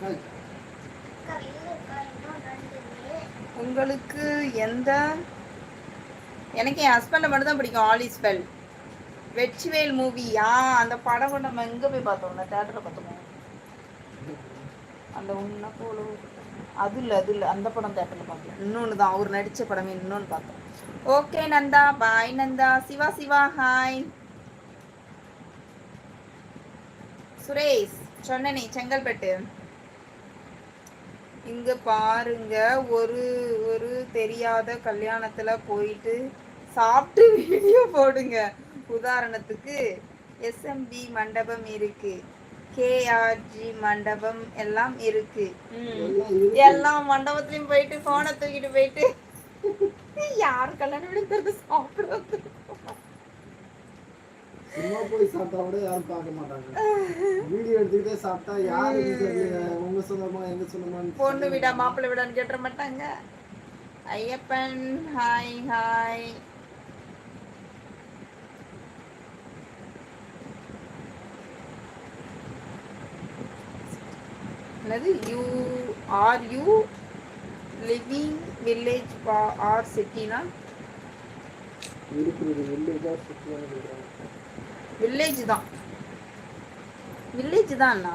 பாருங்கள் உங்களுக்கு எந்த எனக்கு என் ஹஸ்பண்டை மட்டும் தான் பிடிக்கும் ஆல் இஸ் வெல் வெற்றிவேல் மூவியா அந்த படம் நம்ம எங்க போய் பார்த்தோம்ல தேட்டரில் பார்த்தோம்? அந்த உன்ன போல. அது இல்லை அது இல்லை. அந்த படம் தேட்டரில் பார்த்தோம் இன்னொன்று தான் அவர் நடித்த படமே இன்னொன்று பார்த்தோம் okay Nanda. Bye Nanda. Siva Siva hi Suresh சொன்னனே செங்கல்பட்டு. இங்க பாருங்க ஒரு ஒரு தெரியாத கல்யாணத்துல போயிட்டு சாப்பிட்டு வீடியோ போடுங்க. உதாரணத்துக்கு எஸ்எம்பி மண்டபம் இருக்கு. கேஆர்ஜி மண்டபம் எல்லாம் இருக்கு. எல்லா மண்டபத்திலயும் போயிட்டு போனை தூக்கிட்டு போயிட்டு யார் கல்யாணம் எடுக்கிறது சாப்பிடுறது? சும்மா போய் சாப்பிட்டா கூட யாரும் பார்க்க மாட்டாங்க. வீடியோ எடுத்துக்கிட்டே சாப்பிட்டா யாரு உங்க சொந்தமா எங்க சொந்தமான்னு பொண்ணு விடா மாப்பிள்ளை விடான்னு கேட்ட மாட்டாங்க. Ayyappan hi hi. என்னது? You are you living village are சிட்டினா? இருக்கிறது வில்லேஜா சுற்றுவாங்க கேட்குறாங்க வில்லேஜ் தான். வில்லேஜ் தான் அண்ணா.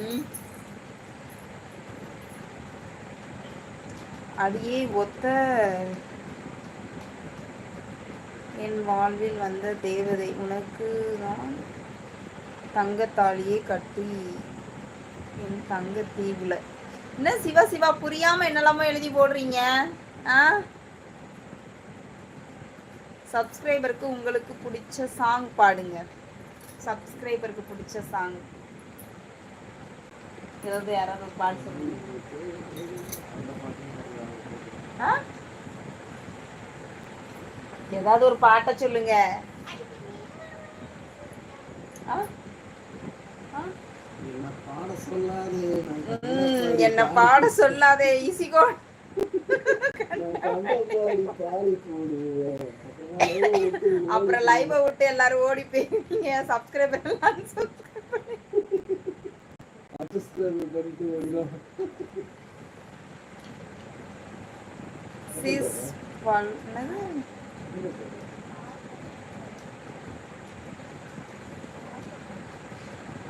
ம். அடியே ஒத்த என் வாழ்வில் வந்த தேவதை உனக்கு தான் தங்கத்தாலியே கட்டி என் தங்க தீவுல என்ன சிவா சிவா புரியாம என்னெல்லாமோ எழுதி போடுறீங்க? ஆ? சப்ஸ்கிரைபருக்கு உங்களுக்கு பிடிச்ச சாங் பாடுங்க. சப்ஸ்கிரைபருக்கு பிடிச்ச சாங் ஏதாவது யாராவது பாட்டு சொல்லுங்க? ஏதாவது ஒரு பாட்டை சொல்லுங்க? என்ன பாட சொல்லாது. ம், என்ன பாட சொல்லாதே ஈசிகோ பாடி போடுவேன் அப்புறம் லைவ விட்டு எல்லாரும் ஓடி போயிருக்கீங்க. சப்ஸ்கிரைபர் எல்லாம் subscribe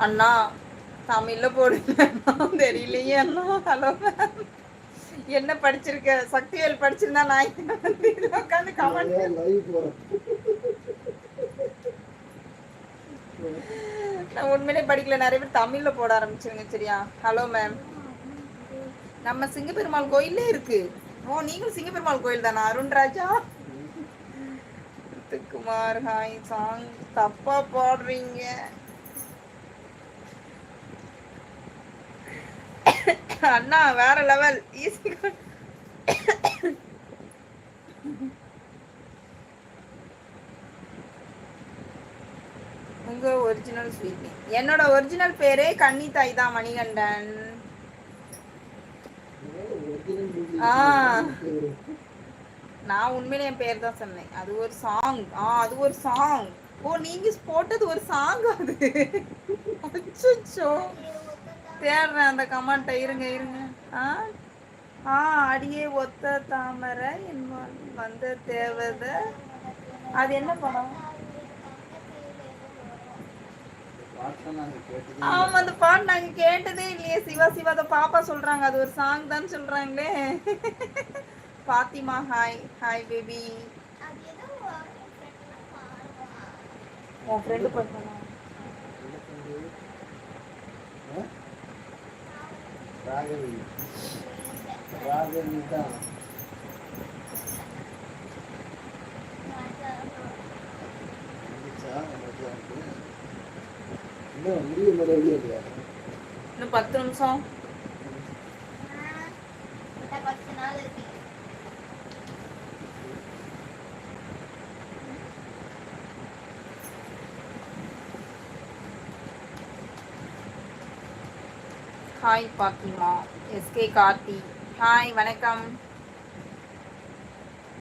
அண்ணா தமிழ்ல போடுங்க. தெரியலையே அண்ணா ஹலோ மேம் என்ன படிச்சிருக்க? சக்திவேல் படிச்சிருந்தா நான் உட்காந்து கமெண்ட் நான் உண்மையிலே படிக்கல. நிறைய பேர் தமிழ்ல போட ஆரம்பிச்சிருங்க சரியா? ஹலோ மேம் நம்ம சிங்கப்பெருமாள் கோயிலே இருக்கு. ஓ நீங்களும் சிங்கப்பெருமாள் கோயில் தானா? Arunraja Kumar hi song. தப்பா பாடுறீங்க. அண்ணா வேற லெவல் ஈஸி உங்க ஒரிஜினல் ஸ்வீட் என்னோட ஒரிஜினல் பேரே கன்னி தாய் தான் மணிகண்டன். நான் உண்மையில என் பேர் தான் சொன்னேன். அது ஒரு சாங் ஆ அது ஒரு சாங் ஓ நீங்க போட்டது ஒரு சாங் அது. அச்சோ தேடுறேன் அந்த கமெண்ட்டை இருங்க இருங்க. ஆ? ஆ அடியே ஒத்த தாமரை என் வந்த தேவதை. அது என்ன படம்? ஆமா அந்த பாட்டு நாங்க கேட்டதே இல்லையே. சிவா சிவா அந்த பாப்பா சொல்றாங்க. அது ஒரு சாங் தான் சொல்றாங்களே. பாத்திமா ஹாய் ஹாய் பேபி உன் ஃப்ரெண்டு பண்ணா. ராகவி ராகவி தான்? இன்னும் மேலே வெளியே இல்லையா இன்னும் பத்து நிமிஷம். Hi Fatima SK Karthi hi வணக்கம்.